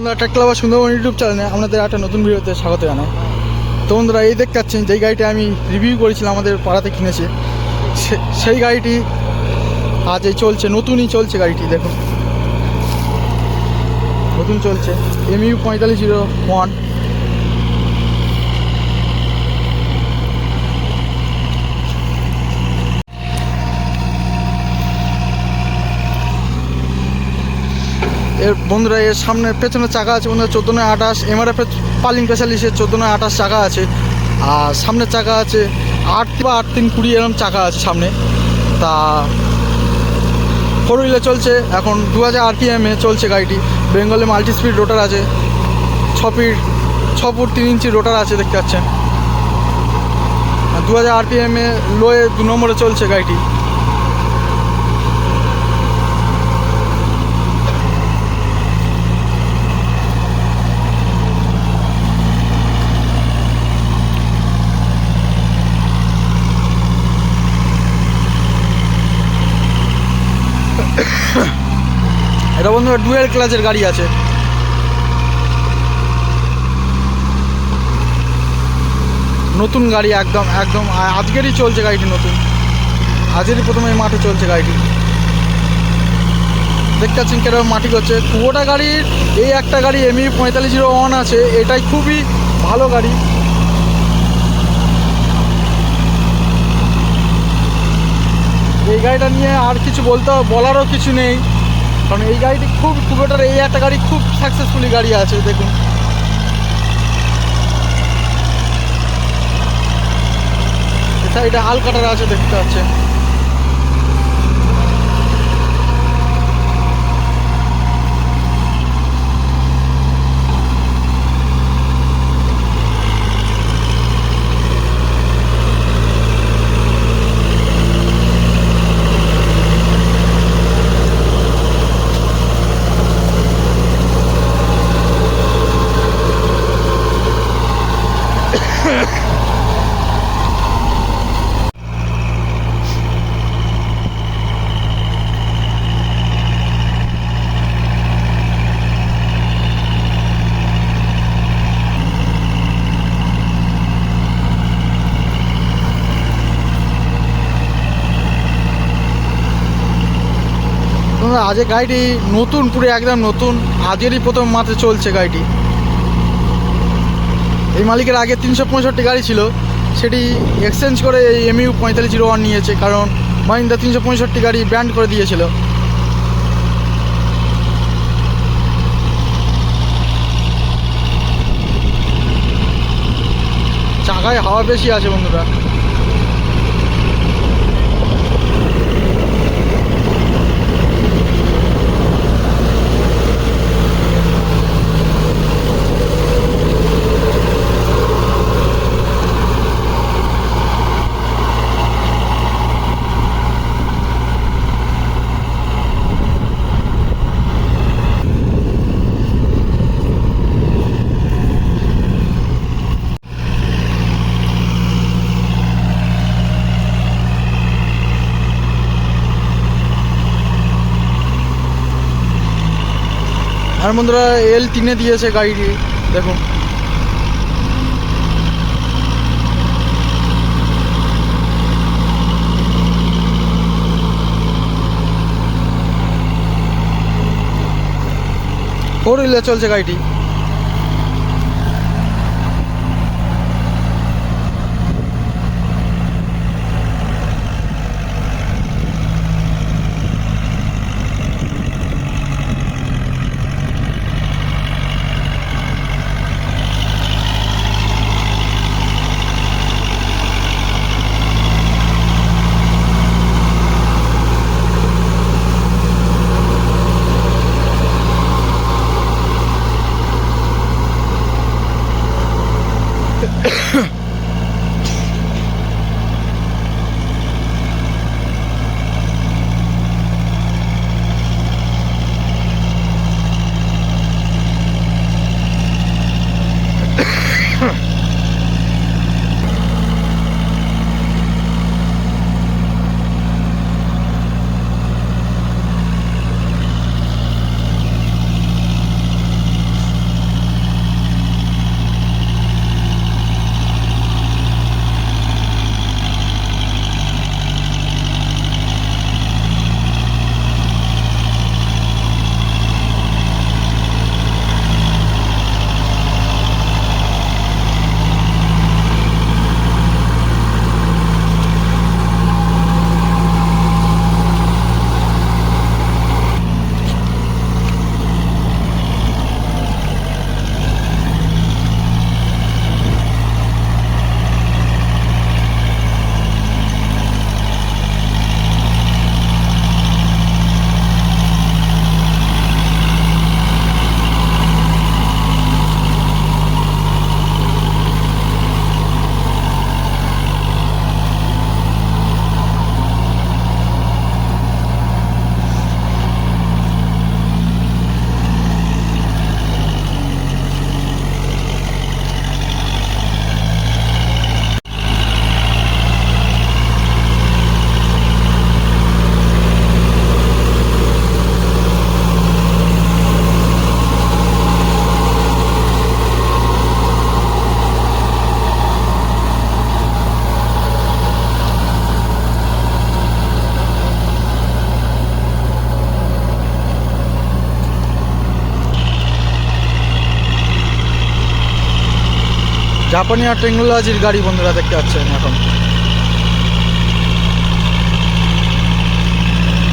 বন্ধুরা ট্র্যাক্টর বা সুন্দরবন ইউটিউব চ্যানেলে আপনাদের একটা নতুন ভিডিওতে স্বাগত জানাই। তো বন্ধুরা, এই দেখতে পাচ্ছেন, যেই গাড়িটা আমি রিভিউ করেছিলাম আমাদের পাড়াতে কিনেছে সেই গাড়িটি আজ এই চলছে, নতুনই চলছে গাড়িটি, দেখুন। নতুন চলছে এমইউ পঁয়তাল্লিশ জিরো ওয়ান এর বন্ধুরা, এর সামনে পেছনে চাকা আছে, বন্ধুরা চোদ্দ নয় আঠাশ এমআরএফের পালিং স্পেশালিস্টের চোদ্দ নয় আঠাশ চাকা আছে। আর সামনে চাকা আছে, আট বা আট তিন কুড়ি এরকম চাকা আছে সামনে। তা ফোর হুইলে চলছে, এখন দু হাজার আরপিএমে চলছে গাড়িটি। বেঙ্গলে মাল্টি স্পিড রোটার আছে, ছ ফিট, ছ ফুট তিন ইঞ্চি রোটার আছে দেখতে পাচ্ছেন। দু হাজার আরপিএমে লোয়ে দু নম্বরে চলছে গাড়িটি। ডুয়েল ক্লাচের গাড়ি আছে। নতুন গাড়ি একদম একদম আজকেরই চলছে গাড়িটি নতুন। আজকেরই প্রথমে এই মাঠে চলছে গাড়িটি। দেখতে পাচ্ছেন কীরকম মাটি করছে। কুয়োটা গাড়ির এই একটা গাড়ি এমই পঁয়তাল্লিশ জিরো ওয়ান আছে, এটাই খুবই ভালো গাড়ি। এই গাড়িটা নিয়ে আর কিছু বলতে বলারও কিছু নেই। কারণ এই গাড়িটি খুব কুবেটার এই একটা গাড়ি খুব সাকসেসফুলি গাড়ি আছে, দেখুন। এটা আলকাটার আছে দেখতে পাচ্ছেন। আজকে গাড়িটি নতুন, পুরো একদম নতুন। আজকেরই প্রথম মাঠে চলছে গাড়িটি। এই মালিকের আগে তিনশো পঁয়ষট্টি গাড়ি ছিল। সেটি এক্সচেঞ্জ করে এই এমইউ পঁয়তাল্লিশ জিরো ওয়ান নিয়েছে, কারণ মাহিন্দা তিনশো পঁয়ষট্টি গাড়ি ব্যান্ড করে দিয়েছিল। চাকায় হাওয়া বেশি আছে বন্ধুরা। আর এল তিনে দিয়েছে গাড়িটি দেখুন ফোর হুইলার চলছে গাড়িটি। জাপানি আর টেকনোলজির গাড়ি বন্ধুরা দেখতে পাচ্ছেন এখন।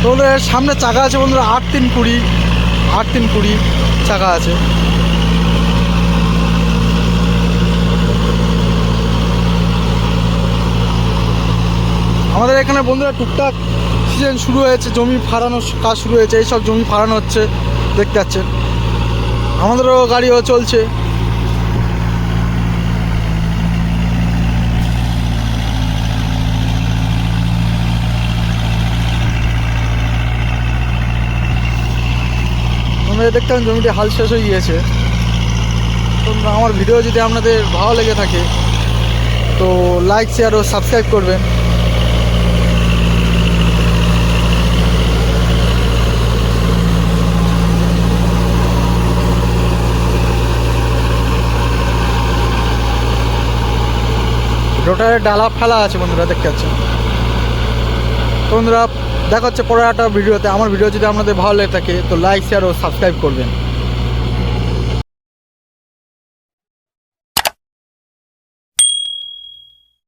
তো সামনে চাকা আছে বন্ধুরা, আট তিন কুড়ি, আট তিন কুড়ি চাকা আছে। আমাদের এখানে বন্ধুরা টুকটাক সিজন শুরু হয়েছে, জমি ফাড়ানোর কাজ শুরু হয়েছে, এইসব জমি ফাড়ানো হচ্ছে, দেখতে পাচ্ছেন। আমাদেরও গাড়িও চলছে। আপনারা দেখতে পান জমিতে হাল শেষ হয়ে গিয়েছে। তো আমার ভিডিও যদি আপনাদের ভালো লেগে থাকে, তো লাইক শেয়ার ও সাবস্ক্রাইব করবেন। রোটারের ডালা ফেলা আছে বন্ধুরা, দেখতে পাচ্ছেন? বন্ধুরা দেখা হচ্ছে পরের একটা ভিডিওতে। আমার ভিডিও যদি আপনাদের ভালো লেগে থাকে, তো লাইক শেয়ার ও সাবস্ক্রাইব করবেন।